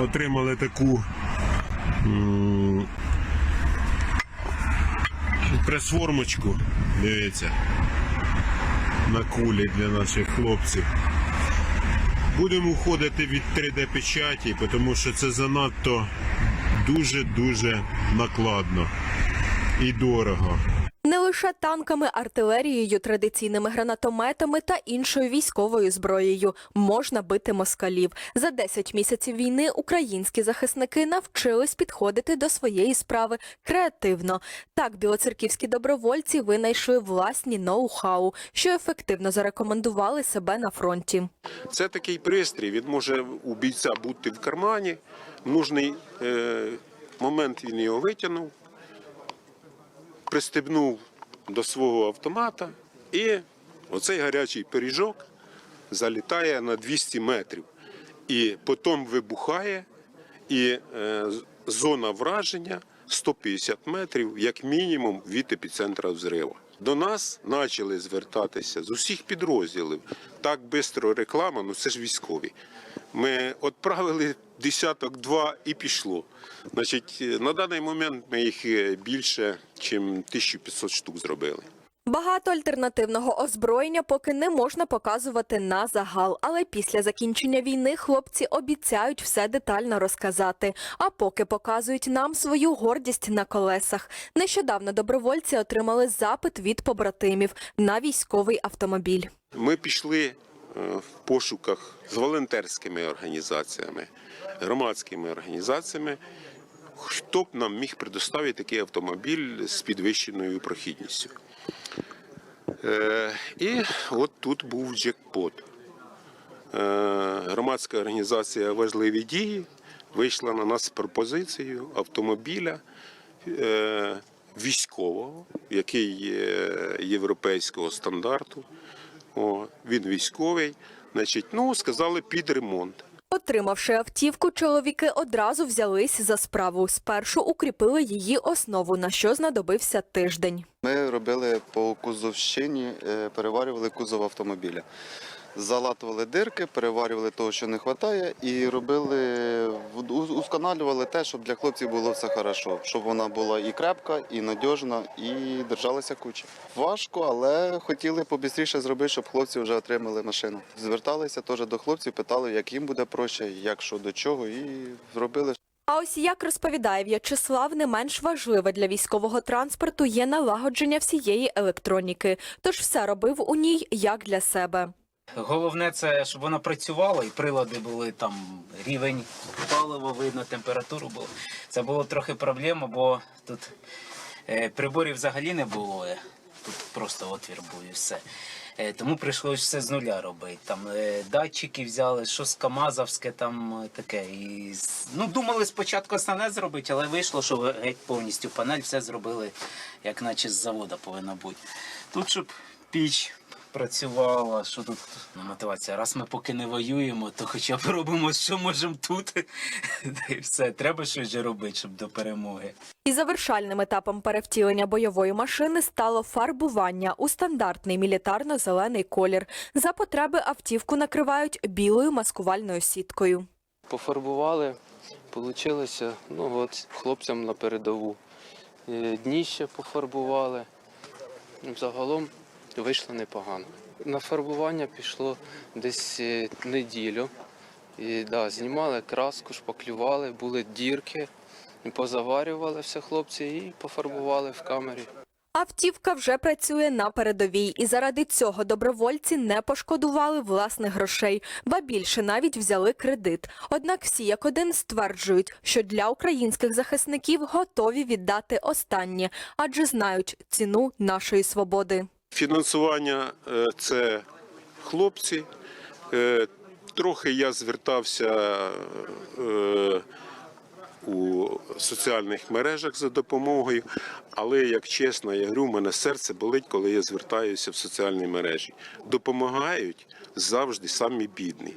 отримали таку прес-формочку. Дивіться. На кулі для наших хлопців. Будемо уходити від 3D печаті, тому що це занадто дуже-дуже накладно і дорого. Лише танками, артилерією, традиційними гранатометами та іншою військовою зброєю можна бити москалів. За 10 місяців війни українські захисники навчились підходити до своєї справи креативно. Так, білоцерківські добровольці винайшли власні ноу-хау, що ефективно зарекомендували себе на фронті. Це такий пристрій. Він може у бійця бути в кармані. В нужний е, момент він його витягнув, пристебнув до свого автомата, і оцей гарячий пиріжок залітає на 200 метрів. І потім вибухає, і е, зона враження 150 метрів, як мінімум, від епіцентра взриву. До нас почали звертатися з усіх підрозділів. Так швидко реклама, ну це ж військові. Ми відправили десяток два і пішло. Значить, на даний момент ми їх е, більше, ніж 1500 штук зробили. Багато альтернативного озброєння поки не можна показувати на загал, але після закінчення війни хлопці обіцяють все детально розказати. А поки показують нам свою гордість на колесах. Нещодавно добровольці отримали запит від побратимів на військовий автомобіль. Ми пішли в пошуках з волонтерськими організаціями, громадськими організаціями. Хто б нам міг предоставити такий автомобіль з підвищеною прохідністю? Е, І от тут був джекпот. Е, Громадська організація Важливі дії вийшла на нас з пропозицією автомобіля е, військового, який є європейського стандарту. О, він військовий. Значить, ну, сказали під ремонт. Отримавши автівку, чоловіки одразу взялись за справу. Спершу укріпили її основу, на що знадобився тиждень. Ми робили по кузовщині, е, переварювали кузов автомобіля. Залатували дирки, переварювали того, що не вистачає, і робили, усконалювали те, щоб для хлопців було все хорошо, щоб вона була і крепка, і надіжна, і держалася куча. Важко, але хотіли побістріше зробити, щоб хлопці вже отримали машину. Зверталися теж до хлопців, питали, як їм буде проще, як що до чого, і зробили. А ось як розповідає В'ячеслав, не менш важливе для військового транспорту є налагодження всієї електроніки. Тож все робив у ній як для себе. Головне це, щоб воно працювало і прилади були там рівень палива, видно, температуру було. Це було трохи проблема, бо тут е, приборів взагалі не було. Тут просто отвір був і все. Е, тому прийшлось все з нуля робити. Там е, датчики взяли, щось камазовське там таке. І, ну, думали спочатку основне зробити, але вийшло, що геть повністю панель все зробили, як наче з завода повинно бути. Тут, щоб піч працювала, що тут ну, мотивація. Раз ми поки не воюємо, то хоча б робимо, що можемо тут. Й все. Треба щось же робити, щоб до перемоги. І завершальним етапом перевтілення бойової машини стало фарбування у стандартний мілітарно-зелений колір. За потреби автівку накривають білою маскувальною сіткою. Пофарбували, вийшло, ну от хлопцям на передову. Е, Дніще пофарбували. Загалом вийшло непогано. На фарбування пішло десь е, неділю. І, да, знімали краску, шпаклювали, були дірки, позаварювали все хлопці і пофарбували в камері. Автівка вже працює на передовій, і заради цього добровольці не пошкодували власних грошей, ба більше навіть взяли кредит. Однак всі як один стверджують, що для українських захисників готові віддати останнє, адже знають ціну нашої свободи. Фінансування е, це хлопці. Е, Трохи я звертався е, у соціальних мережах за допомогою, але як чесно, я говорю, у мене серце болить, коли я звертаюся в соціальні мережі. Допомагають завжди самі бідні.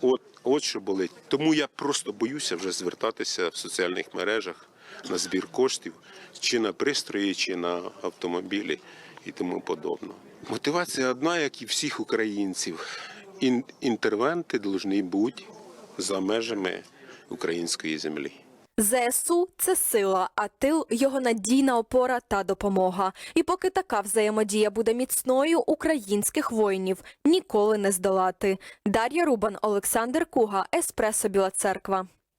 От, от що болить. Тому я просто боюся вже звертатися в соціальних мережах на збір коштів, чи на пристрої, чи на автомобілі і тому подобне. Мотивація одна, як і всіх українців. Ін- інтервенти повинні бути за межами української землі. ЗСУ – це сила, а тил – його надійна опора та допомога. І поки така взаємодія буде міцною, українських воїнів ніколи не здолати. Дар'я Рубан, Олександр Куга, Еспресо Біла Церква.